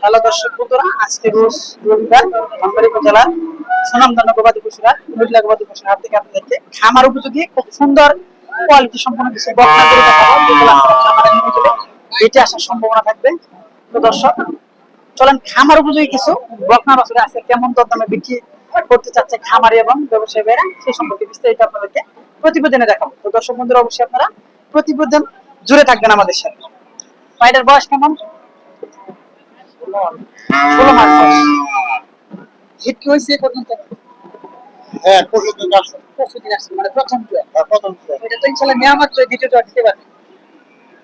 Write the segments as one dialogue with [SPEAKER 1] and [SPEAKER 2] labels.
[SPEAKER 1] Hello দর্শক বন্ধুরা, আজকে রোজ রবিবার উপজেলার সুনামধন্য গবাদি পশুরা মহিলা গবাদি থেকে আপনাদেরকে খামার উপযোগী, খুব সুন্দর কোয়ালিটি সম্পন্ন করে আসার সম্ভাবনা থাকবে। তো দর্শক, চলেন খামার উপযোগী কিছু আছে, কেমন দরদামে বিক্রি করতে চাচ্ছে খামারি এবং ব্যবসায়ীরা সেই সম্পর্কে বিস্তারিত আপনাদেরকে প্রতিবেদনে দেখাবো। তো দর্শক বন্ধুরা, অবশ্যই আপনারা প্রতিবেদন জুড়ে থাকবেন আমাদের সাথে। পাইডার বয়স কেমন? ষোলো মাস বয়স। হিট কি হয়েছে পর্যন্ত?
[SPEAKER 2] হ্যাঁ পরশু দিন আসো
[SPEAKER 1] পরশু দিন আসছে মানে প্রথম
[SPEAKER 2] হ্যাঁ, প্রথম।
[SPEAKER 1] এটা তো ইনশাল্লাহ টুয়ে দিতে পারবে।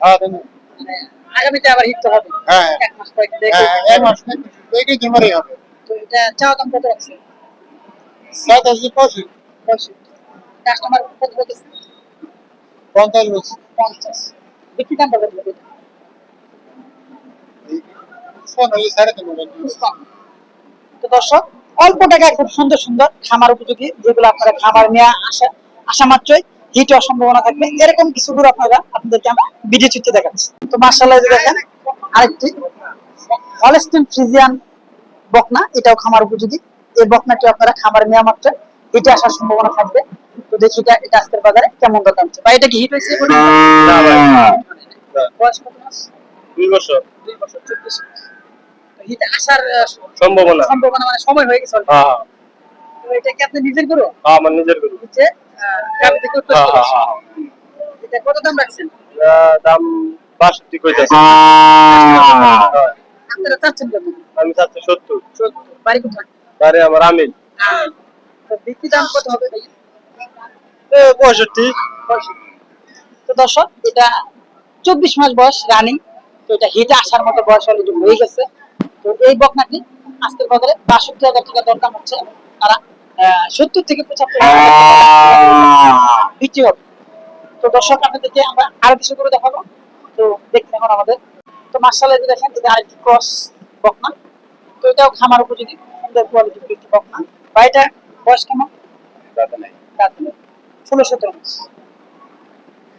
[SPEAKER 2] হ্যাঁ,
[SPEAKER 1] মানে আগামীতে আবার হিট তো হবে।
[SPEAKER 2] হ্যাঁ।
[SPEAKER 1] এক মাস পরে দেখে।
[SPEAKER 2] হ্যাঁ, এক মাস হবে।
[SPEAKER 1] তো এটা চাওয়া দাম কত রাখছে?
[SPEAKER 2] সাতাশি, পঁচিশ,
[SPEAKER 1] পঁয়ষট্টি। কাস্টমার কত বলতেছে?
[SPEAKER 2] পঞ্চাশ বলছি।
[SPEAKER 1] পঞ্চাশ। বিক্রি দাম কত তো দর্শক অল্প টাকায় খুব সুন্দর সুন্দর খামার উপযোগী যেগুলো আপনারা খামার নিয়ে আসা আসা মাত্রই হিট হওয়ার সম্ভাবনা থাকবে। এরকম কিছু দূর আপনারা আপনাদেরকে আমরা ভিডিও চিত্রে দেখাচ্ছি। তো মার্শাল্লাহ যে দেখেন আরেকটি হলস্টিন ফ্রিজিয়ান বকনা এটাও খামার উপযোগী। এই বকনাটি আপনারা খামার নেওয়া মাত্র হিটে আসার সম্ভাবনা থাকবে। তো দেখি এটা এটা আজকের বাজারে কেমন দাম হচ্ছে বা এটা কি হিট হয়েছে
[SPEAKER 2] দুই বছর।
[SPEAKER 1] দুই বছর চব্বিশ হিট আসার
[SPEAKER 2] সম্ভাবনা।
[SPEAKER 1] সম্ভাবনা মানে সময় হয়ে গেছে
[SPEAKER 2] হ্যাঁ,
[SPEAKER 1] এটা কি আপনি নিজের করো
[SPEAKER 2] হ্যাঁ, আমার নিজের গরু।
[SPEAKER 1] হচ্ছে আহ, থেকে উত্তর
[SPEAKER 2] হ্যাঁ,
[SPEAKER 1] প্রদেশ।
[SPEAKER 2] হ্যাঁ,
[SPEAKER 1] এটা কত দাম রাখছেন।
[SPEAKER 2] দাম বাষট্টি কইতাছে।
[SPEAKER 1] আপনারা চাচ্ছেন কত?
[SPEAKER 2] আমি চাচ্ছি সত্তর।
[SPEAKER 1] চোদ্দ বাড়ি কোথায়?
[SPEAKER 2] বারে আমার আমিল।
[SPEAKER 1] তো বিক্রি দাম কত হবে ভাই
[SPEAKER 2] এ, পঁয়ষট্টি।
[SPEAKER 1] পঁয়ষট্টি। তো দর্শক এটা চব্বিশ মাস বয়স রানিং। তো এটা হিটে আসার মতো বয়স অলরেডি হয়ে গেছে। তো এই বকনাটি আজকের বাজারে বাষট্টি হাজার টাকা হচ্ছে তারা সত্তর থেকে পঁচাত্তর বিক্রি হবে। তো দর্শক আপনাদেরকে আমরা আরও কিছু করে দেখাবো। তো দেখতে এখন আমাদের। তো মার্শাল এই দেখেন এটা আরেকটি ক্রস বকনা। তো এটাও খামার উপযোগী সুন্দর কোয়ালিটির একটি বকনা। বা এটা বয়স কেমন? ষোলো সতেরো মাস।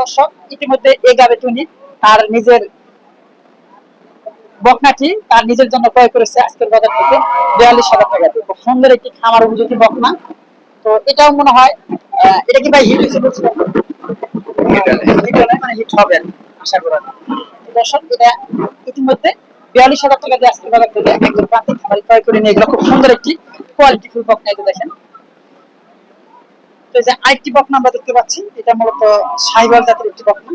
[SPEAKER 1] দর্শক, ইতিমধ্যে এই গাবে টুনি তার নিজের বকনাটি তার নিজের জন্য ক্রয় করেছে আজকের বাজার থেকে বিয়াল্লিশ হাজার টাকা দিয়ে। খুব সুন্দর একটি খামার উপযোগী বকনা। তো এটাও মনে হয় এটা কি ভাই হিট মানে হিট হবে, আশা করা। দর্শক, এটা ইতিমধ্যে বিয়াল্লিশ হাজার টাকা দিয়ে আজকের বাজার থেকে একজন প্রান্তিক খামারি ক্রয় করে নিয়ে গেল খুব সুন্দর একটি কোয়ালিটি ফুল বকনা দেখেন। যে আরেকটি বকনা আমরা দেখতে পাচ্ছি এটা মূলত সাইবাল জাতের একটি বকনা।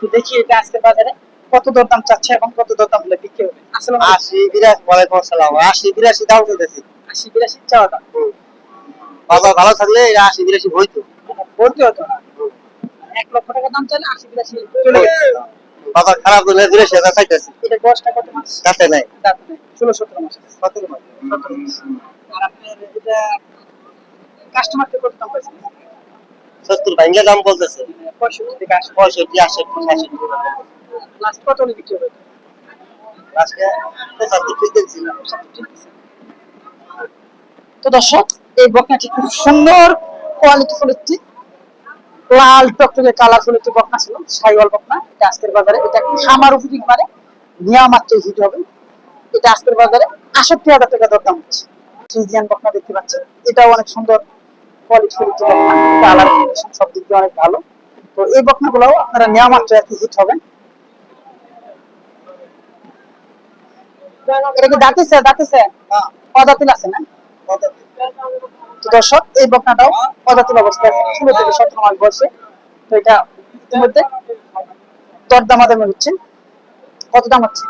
[SPEAKER 1] তো দেখি এটা আজকে বাজারে কত দরদাম চাচ্ছে এবং কত দরদাম হলে বিক্রি হবে। আসলে
[SPEAKER 2] আশি বিরাশি ওয়ালাইকুম আসসালাম। আশি বিরাশি দাম চলতেছে।
[SPEAKER 1] আশি বিরাশি চাওয়া দাম।
[SPEAKER 2] বাজার ভালো থাকলে এই আশি বিরাশি হইতো
[SPEAKER 1] ভর্তি হতো না। এক লক্ষ টাকা দাম চাইলে আশি বিরাশি চলে গেছে
[SPEAKER 2] বাজার খারাপ হলে বিরাশি হাজার চাইতেছি।
[SPEAKER 1] এটা বয়সটা কত মাস?
[SPEAKER 2] কাছে নাই।
[SPEAKER 1] দাঁত ষোলো সতেরো মাস।
[SPEAKER 2] সতেরো মাস।
[SPEAKER 1] সতেরো মাস। আর আপনার এটা কাস্টমারকে কত দাম পাইছেন
[SPEAKER 2] সত্তর ভাঙ্গে দাম বলতেছে।
[SPEAKER 1] পঁয়ষট্টি থেকে আশি।
[SPEAKER 2] পঁয়ষট্টি আষট্টি সাতষট্টি
[SPEAKER 1] লাস্ট কত হলে বিক্রি হবে?
[SPEAKER 2] আজকে পঁচাত্তর ঠিক দেখছিলাম
[SPEAKER 1] তো দর্শক এই বকনাটি খুব সুন্দর কোয়ালিটি ফুল একটি লাল টকটকে কালারফুল একটি বকনা ছিল সাইওয়াল বকনা। এটা আজকের বাজারে এটা খামার উপযোগী মানে নেওয়া মাত্র হিট হবে। এটা আজকের বাজারে আষট্টি হাজার টাকা দরদাম হচ্ছে। ফ্রিজিয়ান বকনা দেখতে পাচ্ছেন। এটাও অনেক সুন্দর। কোয়ালিটি ফুল একটি বকনা কালার সব দিক দিয়ে অনেক ভালো। তো এই বকনাগুলোও আপনারা নেওয়া মাত্র একই হিট হবে। এটা কি দাঁতিছে দাঁতিছে অদাতিল আছে না? দর্শক এই বকনাটাও পদাতিল অবস্থায় আছে। ষোলো থেকে সতেরো মাস বয়সে তো এটা ইতিমধ্যে দরদাম আদামে হচ্ছে। কত দাম হচ্ছে?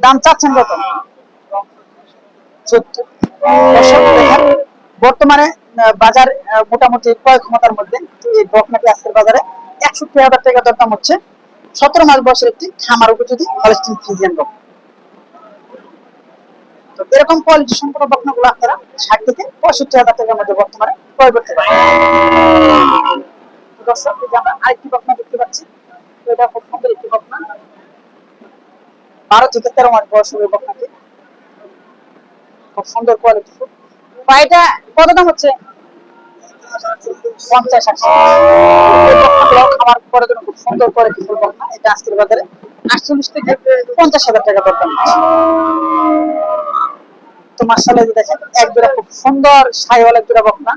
[SPEAKER 1] দাম চাচ্ছেন কত? বর্তমানে বাজার মোটামুটি ক্রয় ক্ষমতার মধ্যে। এই আজকের বাজারে, একষট্টি হাজার টাকা দর দাম হচ্ছে। সতেরো মাস বয়সের একটি খামার উপযোগী হলস্টিন তো এরকম কোয়ালিটি সম্পন্ন বকনাগুলো আপনারা ষাট থেকে পঁয়ষট্টি হাজার টাকার মধ্যে বর্তমানে ক্রয় করতে পারেন। দর্শক আমরা আরেকটি বকনা দেখতে পাচ্ছি। এটা খুব একটি বকনা। বারো থেকে তেরো মাস বয়স হবে বকনাটি। খুব সুন্দর কোয়ালিটি পায়টা কত দাম হচ্ছে? পঞ্চাশ জন্য খুব সুন্দর কোয়ালিটি ফুল বকনা এটা আজকের বাজারে আটচল্লিশ থেকে পঞ্চাশ হাজার টাকা দরদাম তো মার্শাল্লাহ দেখেন এক জোড়া খুব সুন্দর সাইওয়াল এক জোড়া বকনা।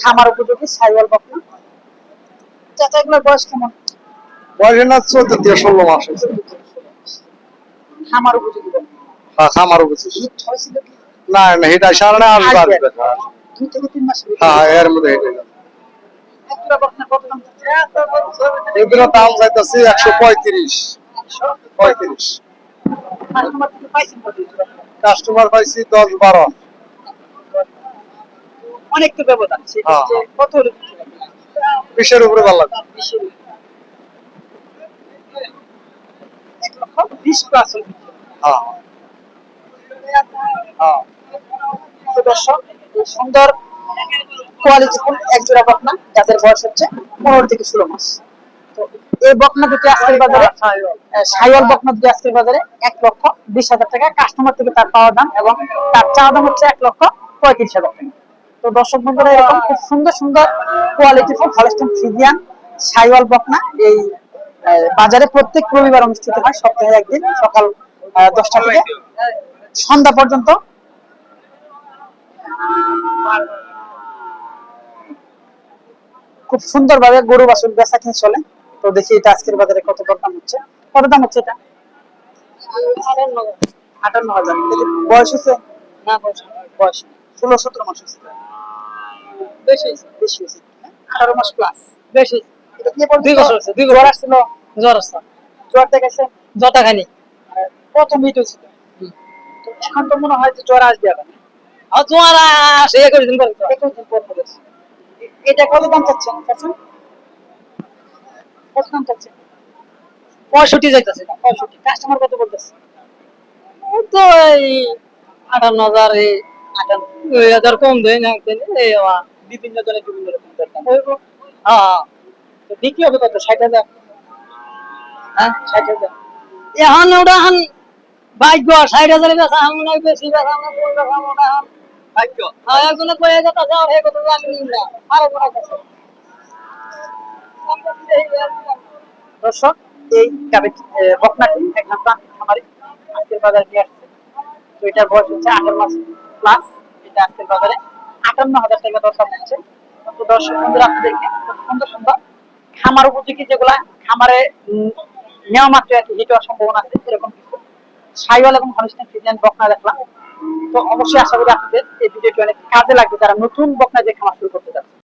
[SPEAKER 1] খামার উপযোগী সাইওয়াল বকনা। চাচা এগুলোর বয়স কেমন?
[SPEAKER 3] বয়স না চোদ্দ থেকে ষোলো মাস।
[SPEAKER 1] খামার উপযোগী বকনা।
[SPEAKER 3] না না এটা আসবে।
[SPEAKER 1] আসবে
[SPEAKER 3] হ্যাঁ। এর মধ্যে? এগুলো দাম চাইতেছি একশো পঁয়ত্রিশ পঁয়ত্রিশ
[SPEAKER 1] কাস্টমার
[SPEAKER 3] পাইছি দশ বারো
[SPEAKER 1] অনেক তো ব্যবধান
[SPEAKER 3] হ্যাঁ।
[SPEAKER 1] কত?
[SPEAKER 3] বিশের উপরে ভালো লাগবে
[SPEAKER 1] এক লক্ষ বিশ করবেন।
[SPEAKER 3] হ্যাঁ
[SPEAKER 1] দর্শক সুন্দর কোয়ালিটি ফুল এক জোড়া বকনা যাদের বয়স হচ্ছে পনেরো থেকে ষোলো মাস। তো এই বকনা দুটি আজকের বাজারে সাইওয়াল বকনা দুটি আজকের বাজারে এক লক্ষ বিশ হাজার টাকা। কাস্টমার থেকে তার দাম এবং তার চাওয়া দাম হচ্ছে এক লক্ষ পঁয়ত্রিশ হাজার টাকা। তো দর্শক বন্ধুরা এরকম খুব সুন্দর সুন্দর quality full Holstein Friesian Sahiwal বকনা। এই বাজারে প্রত্যেক রবিবার অনুষ্ঠিত হয় সপ্তাহে একদিন সকাল দশটা থেকে। সন্ধ্যা পর্যন্ত। খুব সুন্দর ভাবে গরু বাছুর বেচা কিনে চলে। তো দেখি এটা আজকের বাজারে কত দাম হচ্ছে। কত দাম হচ্ছে এটা? আটান্ন হাজার। বয়স হচ্ছে? না বয়স বয়স ষোলো সতেরো মাস হচ্ছে। বেশি বেশি হয়েছে? আঠারো মাস প্লাস বেশি দুই বছর হচ্ছে দুই বছর। আসছিল? জ্বর আসছে। জ্বর দেখাইছে? জ্বর দেখানি কত মিট হয়েছিল এখন তো মনে হয় যে জ্বর আসবে এখন আর তোমার আসে একুশ দিন পর একুশ দিন পর এটা কত দাম চাচ্ছেন চাচ্ছেন কত দাম চাচ্ছেন? পঁয়ষট্টি যাইতেছে। পঁয়ষট্টি। কাস্টমার কত বলতেছে? তো এই আটান্ন হাজার এই আটান্ন দুই হাজার কম দেয় না এই বিভিন্ন জনের বিভিন্ন রকম দরদাম হ্যাঁ। বিক্রি হবে কত? ষাট হাজার? হ্যাঁ? ষাট হাজার। এখন ওটা ভাগ্য, ষাট হয় বেশি ভাগ্য। কয়ে আছে আর এই কথা তো আমি নিই না। আরও দর্শক, এই বকনাটি আজকের বাজারে নিয়ে আসছে। তো এটার বয়স হচ্ছে আঠারো মাস প্লাস এটা আজকের বাজারে আটান্ন হাজার টাকা দরদাম হচ্ছে। তো দর্শক, বন্ধুরা আপনাদেরকে সুন্দর সুন্দর। খামার উপযোগী যেগুলা খামারে নেওয়া মাত্র আর কি, হিট হওয়ার সম্ভাবনা আছে, এরকম সাইওয়াল এবং হলিস্টাইন ফ্রিজিয়ান বকনা দেখলাম। তো অবশ্যই আশা করি আপনাদের এই ভিডিওটি অনেক কাজে লাগবে, যারা নতুন বকনা যে খামার